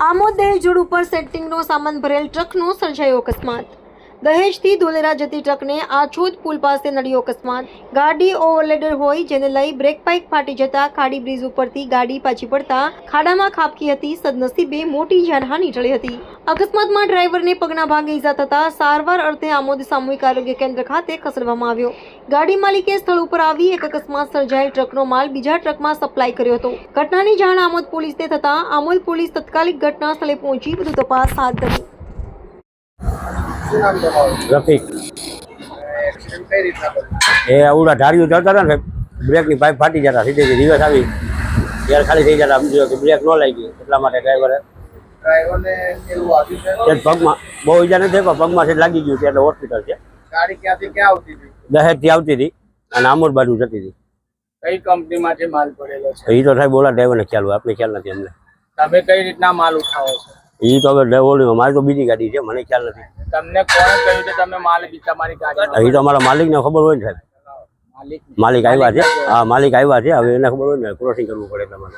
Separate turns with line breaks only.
આમોદ દહેજોડ ઉપર સેટિંગનો સામાન ભરેલ ટ્રકનો સર્જાયો અકસ્માત. દહેજથી ધોલેરા જતી ટ્રકને આછોદ પુલ પાસે નડ્યો અકસ્માત. ગાડી ઓવરલેડર હોય જેને લઈ બ્રેક પાઇપ ફાટી જતા ખાડી બ્રિજ ઉપરથી ગાડી પાછી પડતા ખાડામાં ખાબકી હતી. સદનસીબે મોટી જાનહાની ટળી હતી. અકસ્માતમાં ડ્રાઈવરને પગના ભાગે ઈજા થતા સારવાર અર્થે આમોદ સામૂહિક આરોગ્ય કેન્દ્ર ખાતે ખસેડવામાં આવ્યો. ગાડી માલિકે સ્થળ ઉપર આવી એક અકસ્માત સર્જાયેલ ટ્રકનો માલ બીજા ટ્રકમાં સપ્લાય કર્યો હતો. ઘટનાની જાણ આમોદ પોલીસને થતા આમોદ પોલીસ તત્કાલિક ઘટના સ્થળે પહોંચી વધુ તપાસ હાથ ધરી.
રફીક. એ આવડા ધારીઓ ચડતા હતા ને બ્રેકની પાઇપ ફાટી જતા સીધેથી દિવસ આવી. ત્યારે ખાલી થઈ જતા સમજો કે બ્રેક ન લાગી. એટલા માટે ડ્રાઈવરે પગમાં બહુ ઈજા નથી પણ પગમાં છે લાગી ગયું છે એટલે હોસ્પિટલ છે. દહેજથી આવતી હતી? અને આમોદ બાજુ જતી હતી.
કઈ કંપનીમાંથી માલ પડેલો છે?
એ તો સાહેબ ઓલા ડ્રાઈવરને ખ્યાલ હોય આપણે ખ્યાલ નથી અમને.
તમે કઈ રીતના માલ ઉઠાવો છો?
એ તો હવે ડ્રાઈવર મારી તો બીજી ગાડી છે મને ખ્યાલ નથી.
તમને કોણ કહ્યું કે તમે માલ બી તમારી ગાડી
એ તો અમારા માલિકને ખબર હોય ને સાહેબ.
માલિક
માલિક આવ્યા છે. હા માલિક આવ્યા છે. હવે એને ખબર હોય ને ક્રોસિંગ કરવું પડે તમારે.